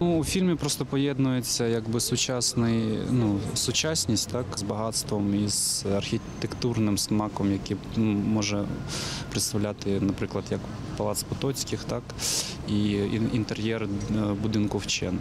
Ну, у фільмі просто поєднується якби сучасний, ну, сучасність так, з багатством і з архітектурним смаком, який ну, може представляти, наприклад, як Палац Потоцьких, так, і інтер'єр е, будинку вчен.